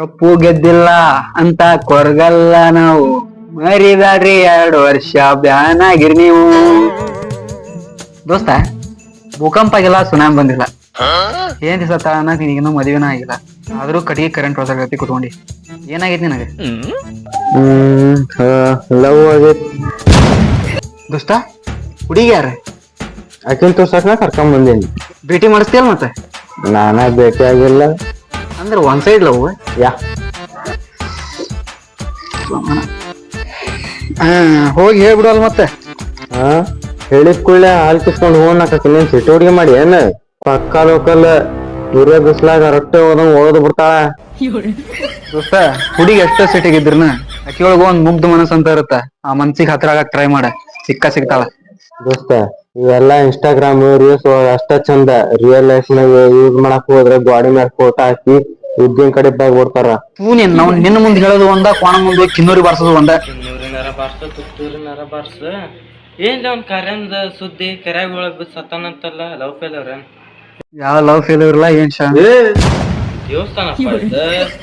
ಕಪ್ಪು ಗೆದ್ದಿಲ್ಲ ಅಂತ ಕೊರಗಲ್ಲ ನಾವು. ಮರಿದಾಡ್ರಿ ಎರಡು ವರ್ಷ ಬ್ಯಾನ್ ಆಗಿರಿ ನೀವು. ದೋಸ್ತ ಭೂಕಂಪ ಆಗಿಲ್ಲ ಸುನಾಮಿ ಬಂದಿಲ್ಲ. ಏನ್ ದಿವಸ ನಿನಗಿನ್ನೂ ಮದುವೆನ ಆಗಿಲ್ಲ. ಆದ್ರೂ ಕಟ್ಟಿಗೆ ಕರೆಂಟ್ ಹೊಸಗತಿ ಕುತ್ಕೊಂಡಿ. ಏನಾಗೈತಿ ನಿನಗೆ? ಲವ್ ಆಗೈತಿ ದೋಸ್ತ ಹುಡುಗಿ ಯಾರ? ಆಕಿನ್ ತೋರ್ಸಕ್ ನಾ ಕರ್ಕೊಂಡ್ ಬಂದೇನಿ ಭೇಟಿ ಮಾಡಿಸ್ತೀಯಲ್ಲ ಮತ್ತೆ? ನಾನಾ ಭೇಟಿ ಆಗಿಲ್ಲ. ಅಂದ್ರೆ ಒನ್ ಸೈಡ್ ಲವ್ ಯಾ. ಹೋಗಿ ಹೇಳ್ಬಿಡಲ್ಲ ಮತ್ತೆ. ಹಾ ಹೇಳಿದ ಕೂಡಲೇ ಹಾಲ್ ಕಿತ್ಕೊಂಡು ಹೋಗ್ನಾಕ ಇನ್ನೇನ್ ಸಿಟಿ ಹುಡುಗಿ ಮಾಡಿ ಏನ? ಪಕ್ಕ ಲೋಕಲ್ ಸೂರ್ಯ ಬಿಸ್ಲಾಗ ರೊಟ್ಟೆ ಹೋದಂಗ್ ಓದ್ ಬಿಡ್ತಾಳ. ದೋಸ್ತ ಹುಡುಗಿ ಎಷ್ಟೋ ಸಿಟಿಗೆ ಇದ್ರನ ಅಕ್ಕಿ ಒಳಗ ಒಂದ್ ಮುಗ್ಧ ಮನಸ್ಸು ಅಂತ ಇರುತ್ತ. ಆ ಮನ್ಸಿಗೆ ಹತ್ರ ಆಗಕ್ ಟ್ರೈ ಮಾಡ. ಸಿಕ್ಕ ಸಿಗ್ತಾಳ. ದೋಸ್ತ ಇವೆಲ್ಲಾ ಇನ್ಸ್ಟಾಗ್ರಾಮ್ ರೀಲ್ಸ್ ಅಷ್ಟ ಚಂದ. ರಿಯಲ್ ಲೈಫ್ ನಾಗ ಯೂಸ್ ಮಾಡಕ್ ಹೋದ್ರೆ ಗಾಡಿ ಮ್ಯಾಲ ಫೋಟೋ ಹಾಕಿ ಉದ್ದಿನ ಕಡೆ ಬ್ಯಾಗ್ ಓಡ್ತಾರ. ಪೂನಿ ನೀನ್ ನಾವ್ ನಿನ್ನ ಮುಂದೆ ಹೇಳೋದು ಒಂದ ಕೋಣ ಮುಂದೆ ಕಿನ್ನೂರಿ ಬಾರ್ಸೋದು ಒಂದ. ನೂರಿನರ ಬಾರ್ಸ ತುತ್ತೂರಿನರ ಬಾರ್ಸ. ಏನ್ ಅವ್ನ ಕರ್ಯಂದ ಸುದ್ದಿ ಕರ್ಯಾಗ ಒಳಗ್ ಬಿದ್ದು ಸತ್ತಾನಂತಲ್ಲ ಲವ್ ಫೇಲ್ಯೂರ್ ಯಾವ ಲವ್ ಫೇಲ್ ಇಲ್ಲ ಏನ್ ಶಾ? ದೇವಸ್ಥಾನ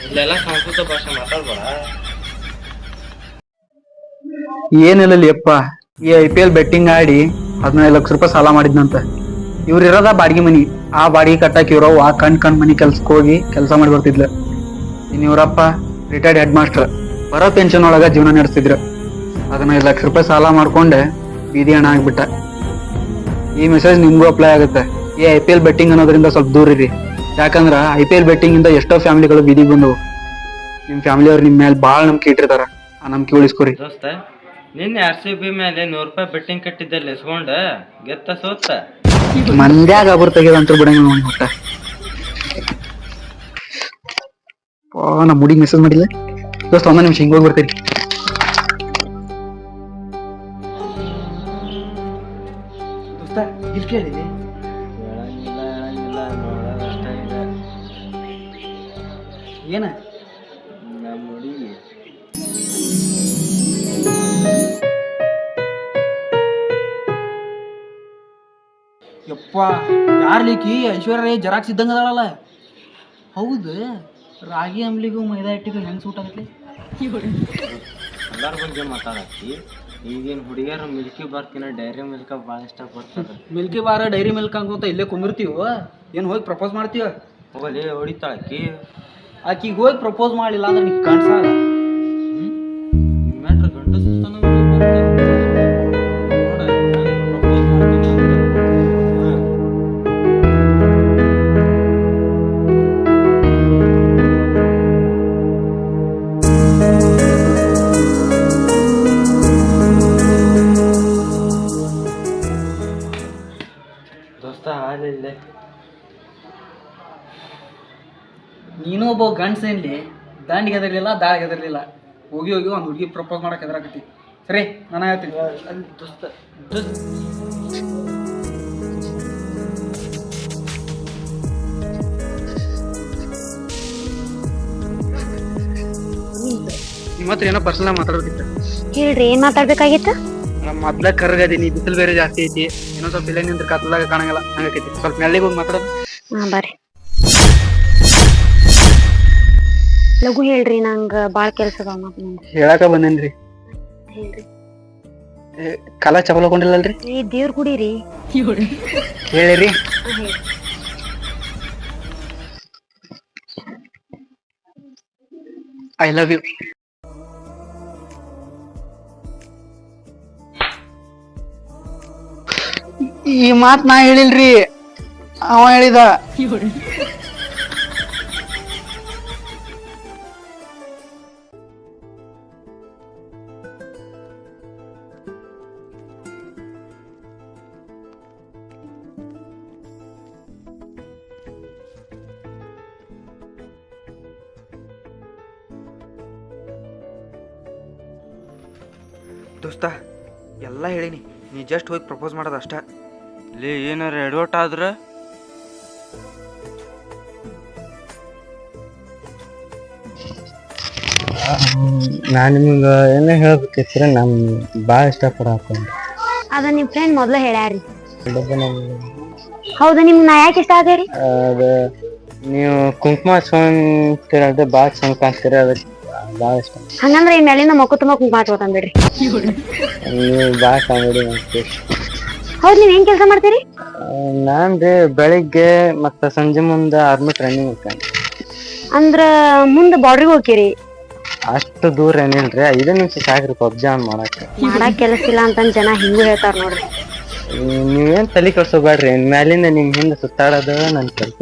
ಇಲ್ಲೆಲ್ಲ ಸಂಸ್ಕೃತ ಭಾಷೆ ಮಾತಾಡ್ಬೇಡ. ಏನಿಲ್ಲ ಅಪ್ಪ. ಈ ಐ ಪಿ ಎಲ್ ಬೆಟ್ಟಿಂಗ್ ಆಡಿ ಹದಿನೈದು ಲಕ್ಷ ರೂಪಾಯಿ ಸಾಲ ಮಾಡಿದ್ನಂತ. ಇವ್ರು ಇರೋದ ಬಾಡಿಗೆ ಮನಿ. ಆ ಬಾಡಿಗೆ ಕಟ್ಟಕ್ ಇವ್ರವ್ ಆ ಕಣ್ ಕಣ್ ಮನಿ ಕೆಲ್ಸಕ್ಕೆ ಹೋಗಿ ಕೆಲಸ ಮಾಡಿ ಬರ್ತಿದ್ಲ. ಇನ್ ಇವ್ರಪ್ಪ ರಿಟೈರ್ಡ್ ಹೆಡ್ ಮಾಸ್ಟರ್ ಬರೋ ಪೆನ್ಷನ್ ಒಳಗ ಜೀವನ ನಡೆಸ್ತಿದ್ರು. ಹದಿನೈದು ಲಕ್ಷ ರೂಪಾಯಿ ಸಾಲ ಮಾಡ್ಕೊಂಡೆ ಬೀದಿ ಹಣ ಆಗ್ಬಿಟ್ಟ. ಈ ಮೆಸೇಜ್ ನಿಮ್ಗೂ ಅಪ್ಲೈ ಆಗುತ್ತೆ. ಈ ಐ ಪಿ ಎಲ್ ಬೆಟ್ಟಿಂಗ್ ಅನ್ನೋದ್ರಿಂದ ಸ್ವಲ್ಪ ದೂರ ಇರಿ. ಯಾಕಂದ್ರ ಐ ಪಿ ಎಲ್ ಬೆಟ್ಟಿಂಗ್ ಇಂದ ಎಷ್ಟೋ ಫ್ಯಾಮಿಲಿಗಳು ಬೀದಿಗೆ ಬಂದವು. ನಿಮ್ ಫ್ಯಾಮಿಲಿಯವ್ರು ನಿಮ್ಮ ನಿಮ್ ಮೇಲೆ ಬಹಳ ನಂಬಿಕೆ ಇಟ್ಟಿರ್ತಾರ. ಆ ನಂಬಿಕೆ ಉಳಿಸ್ಕೊರಿ. ನಿನ್ನೆ ಆರ್ ಸಿ ಬಿ ಮೇಲೆ ನೂರು ರೂಪಾಯಿ ಬೆಟ್ಟಿಂಗ್ ಕಟ್ಟಿದ್ದಲ್ಲಿ ಇಸ್ಕೊಂಡ ಗೆತ್ತ ಸೋತ. ಮಂದ್ಯಾಗ ಅವ್ರು ತೆಗೆದಂತ ಬಿಡಂಗ ನೋಡಿ ಹೊಟ್ಟ ಓ ನಾ ಮುಡಿಗೆ ಮೆಸೇಜ್ ಮಾಡಿಲ್ಲ ದೋಸ್ತ ಒಂದ ನಿಮಿಷ ಹಿಂಗ್ ಹೋಗಿ ಬರ್ತೀನಿ. ದೋಸ್ತ ಇಲ್ಲಿ ಕೇಳಿದೆ ಏನ? ಯಪ್ಪ ಯಾರ್ ಲೇಕಿ? ಐಶ್ವರ್ಯ ಜರಾಕ್ಸ್ ಇದ್ದಂಗ ಅದಾಳಲ್ಲ. ಹೌದು ರಾಗಿ ಅಂಬ್ಲಿಗೂ ಮೈದಾ ಹಿಟ್ಟಿಗೂ ಹೆಂಗ್ ಸೂಟ್ ಆಗತ್ತೆ? ಎಲ್ಲಾರ ಬಗ್ಗೆ ಮಾತಾಡತ್ತಿ. ಈಗಿನ ಹುಡುಗಿಯರು ಮಿಲ್ಕಿ ಬಾರ್ಕಿನ ಡೈರಿ ಮಿಲ್ಕ ಭಾಳ ಇಷ್ಟ ಪಡ್ತಾರೆ. ಮಿಲ್ಕಿ ಬಾರ ಡೈರಿ ಮಿಲ್ಕ್ ಅಂತ ಇಲ್ಲೇ ಕುಂದಿರ್ತೀವ? ಏನು ಹೋಗಿ ಪ್ರಪೋಸ್ ಮಾಡ್ತೀವ ಹೋಗಲಿ ಹೊಡಿತಾಳಕ್ಕಿ ಆಕಿಗೆ ಹೋಗಿ ಪ್ರಪೋಸ್ ಮಾಡಿಲ್ಲ ಅಂದ್ರೆ ನೀ ಕಣ್ಸಾಗ ನೀನು ದಾಂಡಿಗೆ ಗಂಡ್ಸ ಏನ್ಲಿ ದಂಡಿಗೆ ಹೆದರ್ಲಿಲ್ಲ ದಾಳಿಗೆ ಹೆದರ್ಲಿಲ್ಲ. ಹೋಗಿ ಹೋಗಿ ಒಂದು ಹುಡುಗಿ ಪ್ರಪೋಸ್ ಮಾಡಕ್ ಹೆದರಾಕತಿ ಸರಿ ನಾನು ಹೇಳ್ತೀನಿ. ದೋಸ್ತ ದೋಸ್ತ ನಿಮ್ಮ ಹತ್ರ ಏನೋ ಪರ್ಸನಲ್ ಮಾತಾಡೋದಿತ್ತು ಹೇಳ್ರಿ ಏನ್ ಮಾತಾಡ್ಬೇಕಾಗಿತ್ತು? ನಮ್ಮ ಮೊದ್ಲ ಕರ್ಗದೀನಿ ಬಿಸಿಲು ಬೇರೆ ಜಾಸ್ತಿ ಐತಿ. ಏನೋ ಸ್ವಲ್ಪ ಇಲ್ಲೇ ನಿಂತ ಕತ್ತಲಾಗ ಕಾಣಂಗಿಲ್ಲ ಹಂಗಾಕೈತಿ. ಸ್ವಲ್ಪ ಮೆಲ್ಲಿಗೆ ಹೋಗಿ ಮಾತಾಡೋದು ಹಾ ಬರ್ರಿ. ಲಘು ಹೇಳ್ರಿ ನಂಗ ಬಾಳ ಕೆಲ್ಸ ಅದಾವ ನಂಗ್. ಹೇಳಾಕ ಬಂದೇನ್ರಿ? ಹೇಳ್ರಿ. ಏ, ಕಾಲ ಚಪಲಕೊಂಡಿಲ್ಲಲ್ರಿ ಈ ದೇವ್ರ ಕುಡೀರಿ. ಹೇಳಿರಿ. ಐ ಲವ್ ಯು ಈ ಮಾತ್ ನಾ ಹೇಳಿಲ್ರಿ. ಅವ ಹೇಳಿದ. ದೋಸ್ತ ಎಲ್ಲ ಹೇಳಿನಿ. ನೀ ಜಸ್ಟ್ ಹೋಗಿ ಪ್ರಪೋಸ್ ಮಾಡೋದು ಅಷ್ಟೇ. ಲೇ ಏನಾರ ಎಡವಟ್ ಆದ್ರ? ನಾನು ನಿಮ್ಗೆ ಏನೇ ಹೇಳ್ಬೇಕಿತ್ರ ನಮ್ ಭಾಳ ಇಷ್ಟ ಪಡಾಕ ಅದ ನಿಮ್ ಫ್ರೆಂಡ್ ಮೊದ್ಲ ಹೇಳ್ಯಾರಿ. ಹೌದು ನಿಮ್ ನಾ ಯಾಕೆ ಇಷ್ಟ ಆಗ್ಯಾರಿ ಅದು ನೀವು ಕುಂಕುಮ ಹಚ್ಕೊಂತಿರೋದು ಭಾಳ ಚಂದ ಕಾಣ್ತೀರಿ ಅದಕ್ಕೆ ಭಾಳ ಇಷ್ಟ ಹಂಗಂದ್ರ ಈ ಮೇಲಿಂದ ಮಕ್ಕು ತುಂಬಾ ಕುಂಕುಮ ಹಚ್ಕೋತಾನ ಬಿಡ್ರಿ ನೀವು ಭಾಳ ಕಾಮಿಡಿ ಮಾಡ್ತೀರಿ. ಹೌದ್ ನೀವ್ ಏನ್ ಕೆಲಸ ಮಾಡ್ತೀರಿ? ನಾನ್ ರೀ ಬೆಳಿಗ್ಗೆ ಮತ್ತ ಸಂಜೆ ಮುಂದೆ ಆರ್ಮಿ ಟ್ರೈನಿಂಗ್ ಇರ್ತೇನೆ. ಅಂದ್ರ ಮುಂದ ಬಾರ್ಡ್ರಿಗೆ ಹೋಗಿರಿ ಅಷ್ಟು ದೂರ ಏನಿಲ್ರಿ ಐದು ನಿಮಿಷ ಸಾಕ್ರಿ ಪಬ್ಜಿ ಆನ್ ಮಾಡಕ್ಕೆ. ಮಾಡಾಕ್ ಕೆಲಸ ಇಲ್ಲ ಅಂತ ಜನ ಹಿಂಗು ಹೇಳ್ತಾರ ನೋಡ್ರಿ. ನೀವ್- ನೀವೇನ್ ತಲೆ ಕೆಡ್ಸೋಬೇಡ್ರಿ ಮ್ಯಾಲಿಂದ ನಿಮ್ ಹಿಂದೆ ಸುತ್ತಾಡೋದ ನನ್ ಕೆಲ್ಸ.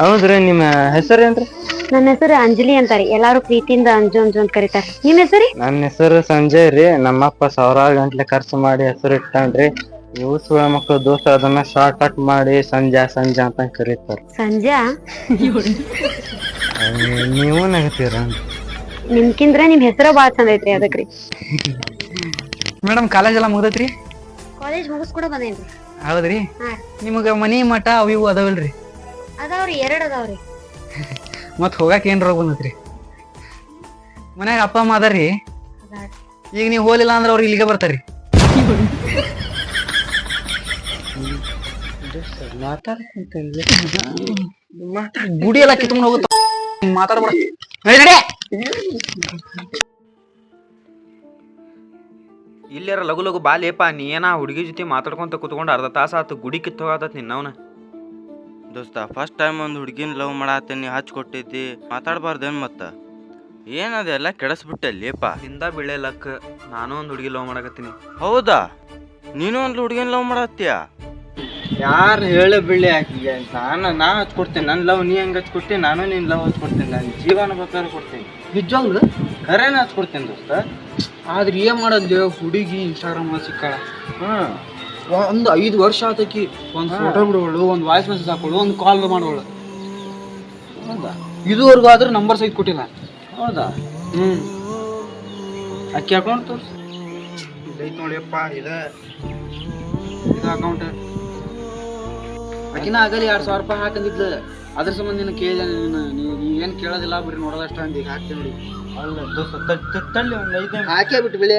ಹೌದ್ರಿ ನಿಮ್ಮ ಹೆಸರೇನ್ರಿ? ನನ್ನ ಹೆಸರು ಅಂಜಲಿ ಅಂತಾರೆ. ಎಲ್ಲಾರು ಪ್ರೀತಿಯಿಂದ ಅಂಜು ಅಂಜು ಅಂತ ಕರೀತಾರೆ. ನಿಮ್ ಹೆಸರಿ? ನನ್ನ ಹೆಸರು ಸಂಜಯ್ ರೀ. ನಮ್ಮಪ್ಪ ಸಾವಿರಾರು ಗಂಟ್ಲೆ ಖರ್ಚು ಮಾಡಿ ಹೆಸರು ಇಟ್ಟಾನ್ರಿ ಇವು ಸುಳ ಮಕ್ಕಳು ದೋಸ್ತ ಅದನ್ನ ಶಾರ್ಟ್ ಕಟ್ ಮಾಡಿ ಸಂಜೆ ಸಂಜೆ ಅಂತ ಕರೀತಾರ. ಸಂಜೆ ನೀವು ನಗತೀರ? ನಿಮ್ಕಿಂದ್ರ ನಿಮ್ ಹೆಸರ ಬಾಳ ಚಂದ ಐತ್ರಿ ಅದಕ್ರಿ. ಮೇಡಮ್ ಕಾಲೇಜ್ ಎಲ್ಲ ಮುಗ್ದೈತ್ರಿ? ಕಾಲೇಜ್ ಮುಗಿಸ್ಕೊಡ ಬಂದೇನ್ರಿ. ಹೌದ್ರಿ? ಹಾ. ನಿಮಗ ಮನಿ ಮಠ ಅವು ಇವು ಅದಾವಲ್ರಿ? ಅದಾವ್ರಿ ಎರಡ್ ಅದಾವ್ರಿ. ಮತ್ ಹೋಗಾಕ ಏನ್ ರೋಗ ಬಂದೈತ್ರಿ? ಮನ್ಯಾಗ ಅಪ್ಪ, ಅಮ್ಮ ಅದಾರ್ರಿ? ಈಗ ನೀವು ಹೋಲಿಲ್ಲ ಅಂದ್ರೆ ಅವ್ರು ಇಲ್ಲಿಗೆ ಬರ್ತಾರಿ ಗುಡಿ ಎಲ್ಲ ಕಿತ್ಕೊಂಡು ಹೋಗುತ್ತ? ಮಾತಾಡ್ಬೇಡ. ಇಲ್ಲಿ ಲಘು ಇಲ್ಲಾರ ಲಗು ಲಗು ಬಾ ಲೇಪ ನೀ ಏನ ಹುಡುಗಿ ಜೊತೆ ಮಾತಾಡ್ಕೊಂತ ಕುತ್ಕೊಂಡು ಅರ್ಧ ತಾಸ ಆತು ಗುಡಿ ಕಿತ್ತೋಗತ್ತ ನಿನ್ನವನ? ದೋಸ್ತ ಫಸ್ಟ್ ಟೈಮ್ ಒಂದು ಹುಡುಗಿನ ಲವ್ ಮಾಡತ್ತೀನಿ ಹಚ್ ಕೊಟ್ಟಿದ್ದಿ ಮಾತಾಡಬಾರ್ದೇನು ಮತ್ತ? ಏನದೆಲ್ಲ ಕೆಡಿಸ್ಬಿಟ್ಟೆ ಲೇಪ? ಹಿಂದ ಬೀಳೆ ಲಕ್ ನಾನು ಒಂದು ಹುಡುಗಿ ಲವ್ ಮಾಡಕತ್ತೀನಿ. ಹೌದಾ? ನೀನು ಒಂದು ಹುಡುಗಿನ ಲವ್ ಮಾಡತ್ತೀಯ? ಯಾರು ಹೇಳ ಬಿಳಿ ಆಕಿಗೆ ನಾನು ನಾ ಹಚ್ಕೊಡ್ತೀನಿ ನನ್ನ ಲವ್ ನೀ ಹೆಂಗ್ ಹಚ್ಕೊಡ್ತೀನಿ ನಾನು ನಿನ್ನ ಲವ್ ಹಚ್ಕೊಡ್ತೀನಿ ನನ್ನ ಜೀವನ ಬೇಕಾದ್ರೆ ಕೊಡ್ತೀನಿ. ನಿಜವಾಗ್ಲು? ಖರೇನ ಹಚ್ಕೊಡ್ತೀನಿ ದೋಸ್ತ. ಆದ್ರೆ ಏನ್ ಮಾಡೋದು ಹುಡುಗಿ ಇನ್ಸ್ಟಾಗ್ರಾಮ್ ಸಿಕ್ಕಾಳ. ಹ್ಮ್. ಒಂದು ಐದು ವರ್ಷ ಆತಕಿ ಒಂದು ಫೋಟೋ ಬಿಡೋಳು ಒಂದು ವಾಯ್ಸ್ ಮೆಸೇಜ್ ಹಾಕೊಳ್ಳು ಒಂದು ಕಾಲ್ ಮಾಡೋಳು ಹೌದಾ? ಇದುವರೆಗೂ ಆದ್ರೂ ನಂಬರ್ ಸಹಿತ ಕೊಟ್ಟಿಲ್ಲ. ಹೌದಾ? ಹ್ಮ್. ಅಕ್ಕಿ ಅಕೌಂಟ್ ತೋರಿಸಿ. ಇದೈತ್ ನೋಡಿಯಪ್ಪ ಇದ ಇದು ಅಕೌಂಟ್ ಅಕ್ಕಿನ ಆಗಲಿ ಎರಡ್ ಸಾವಿರ ರೂಪಾಯಿ ಹಾಕಂದಿದ್ಲು. ಅದ್ರ ಸಂಬಂಧ ನಿನ್ನ ಕೇಳಿದೆ ನೀನು ನೀವು ಏನು ಕೇಳೋದಿಲ್ಲ ಬಿಡಿ ನೋಡೋದಷ್ಟು ಅಂತ ಈಗ ಹಾಕ್ತೀನಿ ನೋಡಿ. ಅಲ್ಲ ತಳ್ಳಿ ಒಂದು ಐದೇ ಹಾಕೇ ಬಿಟ್ಟು ಬೆಳೆ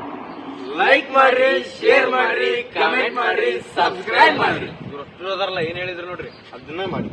ಲೈಕ್ ಮಾಡ್ರಿ ಶೇರ್ ಮಾಡ್ರಿ ಕಮೆಂಟ್ ಮಾಡ್ರಿ ಸಬ್ಸ್ಕ್ರೈಬ್ ಮಾಡ್ರಿ. ಇವ್ರು ಏನ್ ಹೇಳಿದ್ರು ನೋಡ್ರಿ ಅದನ್ನ ಮಾಡಿ.